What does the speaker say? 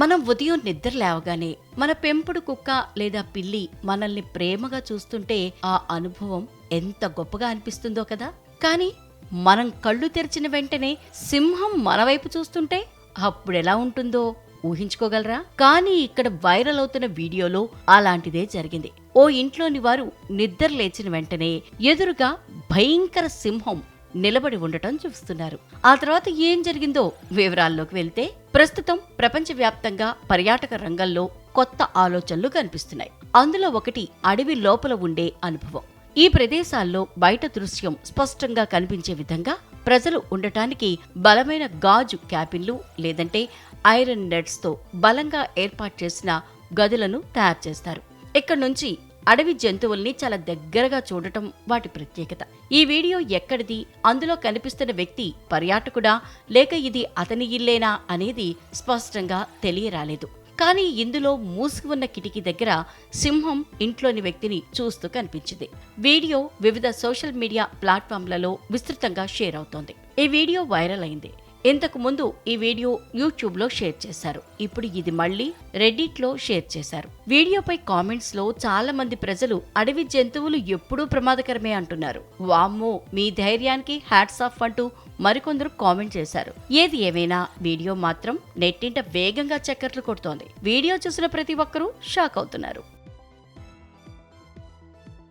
మనం ఉదయం నిద్ర లేవగానే మన పెంపుడు కుక్క లేదా పిల్లి మనల్ని ప్రేమగా చూస్తుంటే ఆ అనుభవం ఎంత గొప్పగా అనిపిస్తుందో కదా. కానీ మనం కళ్ళు తెరిచిన వెంటనే సింహం మన వైపు చూస్తుంటే అప్పుడెలా ఉంటుందో ఊహించుకోగలరా? కానీ ఇక్కడ వైరల్ అవుతున్న వీడియోలో అలాంటిదే జరిగింది. ఓ ఇంట్లోని వారు నిద్ర లేచిన వెంటనే ఎదురుగా భయంకర సింహం నిలబడి ఉండటం చూస్తున్నారు. ఆ తర్వాత ఏం జరిగిందో వివరాల్లోకి వెళ్తే ప్రస్తుతం ప్రపంచవ్యాప్తంగా పర్యాటక రంగంలో కొత్త ఆలోచనలు కనిపిస్తున్నాయి. అందులో ఒకటి అడవి లోపల ఉండే అనుభవం. ఈ ప్రదేశాల్లో బయట దృశ్యం స్పష్టంగా కనిపించే విధంగా ప్రజలు ఉండటానికి బలమైన గాజు క్యాబిన్లు లేదంటే ఐరన్ నెట్స్తో బలంగా ఏర్పాటు చేసిన గదులను తయారు చేస్తారు. ఇక్కడ నుంచి అడవి జంతువుల్ని చాలా దగ్గరగా చూడటం వాటి ప్రత్యేకత. ఈ వీడియో ఎక్కడిది? అందులో కనిపిస్తున్న వ్యక్తి పర్యాటకుడా? లేక ఇది అతని ఇల్లేనా? అనేది స్పష్టంగా తెలియరాలేదు. కానీ ఇందులో మూసుకు ఉన్న కిటికీ దగ్గర సింహం ఇంట్లోని వ్యక్తిని చూస్తూ కనిపించింది. వీడియో వివిధ సోషల్ మీడియా ప్లాట్ఫామ్లలో విస్తృతంగా షేర్ అవుతోంది. ఈ వీడియో వైరల్ అయింది. ఇంతకు ముందు ఈ వీడియో యూట్యూబ్లో షేర్ చేశారు. ఇప్పుడు ఇది మళ్ళీ రెడ్డిట్లో షేర్ చేశారు. వీడియోపై కామెంట్స్లో చాలా మంది ప్రజలు అడవి జంతువులు ఎప్పుడూ ప్రమాదకరమే అంటున్నారు. వామ్మో మీ ధైర్యానికి హ్యాట్స్ ఆఫ్ అంటూ మరికొందరు కామెంట్ చేశారు. ఏది ఏమైనా వీడియో మాత్రం నెట్టింట వేగంగా చక్కర్లు కొడుతోంది. వీడియో చూసిన ప్రతి ఒక్కరూ షాక్ అవుతున్నారు.